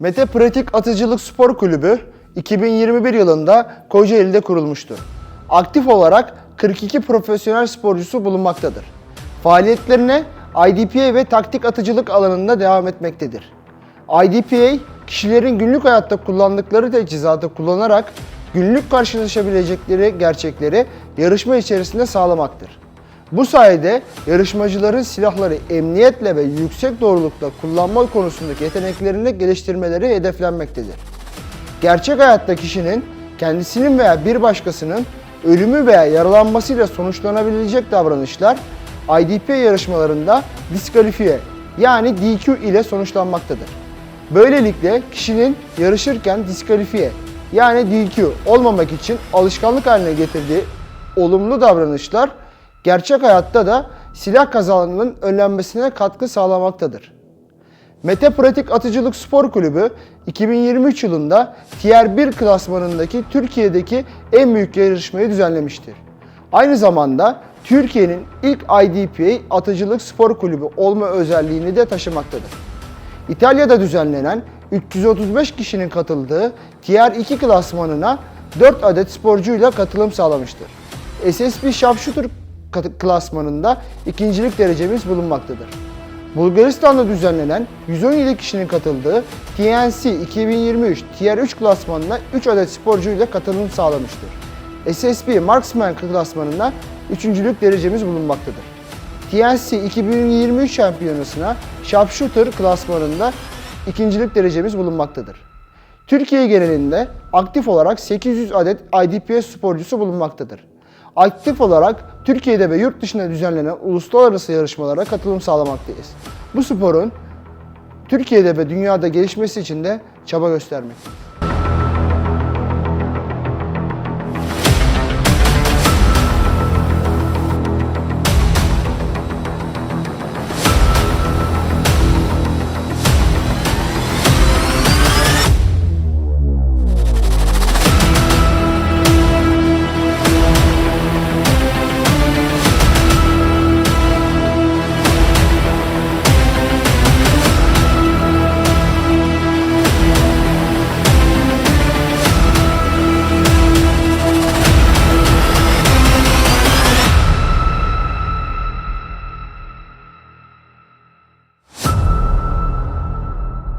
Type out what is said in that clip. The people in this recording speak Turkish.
Mete Pratik Atıcılık Spor Kulübü 2021 yılında Kocaeli'de kurulmuştur. Aktif olarak 42 profesyonel sporcusu bulunmaktadır. Faaliyetlerine IDPA ve taktik atıcılık alanında devam etmektedir. IDPA, kişilerin günlük hayatta kullandıkları teçhizatı kullanarak günlük karşılaşabilecekleri gerçekleri yarışma içerisinde sağlamaktır. Bu sayede yarışmacıların silahları emniyetle ve yüksek doğrulukta kullanma konusundaki yeteneklerini geliştirmeleri hedeflenmektedir. Gerçek hayatta kişinin kendisinin veya bir başkasının ölümü veya yaralanmasıyla sonuçlanabilecek davranışlar IDP yarışmalarında diskalifiye yani DQ ile sonuçlanmaktadır. Böylelikle kişinin yarışırken diskalifiye yani DQ olmamak için alışkanlık haline getirdiği olumlu davranışlar gerçek hayatta da silah kazalarının önlenmesine katkı sağlamaktadır. Mete Pratik Atıcılık Spor Kulübü 2023 yılında Tier 1 klasmanındaki Türkiye'deki en büyük yarışmayı düzenlemiştir. Aynı zamanda Türkiye'nin ilk IDPA Atıcılık Spor Kulübü olma özelliğini de taşımaktadır. İtalya'da düzenlenen 335 kişinin katıldığı Tier 2 klasmanına 4 adet sporcuyla katılım sağlamıştır. SSP Sharpshooter klasmanında ikincilik derecemiz bulunmaktadır. Bulgaristan'da düzenlenen 117 kişinin katıldığı TNC 2023 Tier 3 klasmanına 3 adet sporcuyla katılım sağlamıştır. SSP Marksman klasmanında üçüncülük derecemiz bulunmaktadır. TNC 2023 şampiyonasına Sharpshooter klasmanında ikincilik derecemiz bulunmaktadır. Türkiye genelinde aktif olarak 800 adet IDPS sporcusu bulunmaktadır. Aktif olarak Türkiye'de ve yurt dışında düzenlenen uluslararası yarışmalara katılım sağlamaktayız. Bu sporun Türkiye'de ve dünyada gelişmesi için de çaba göstermekteyiz.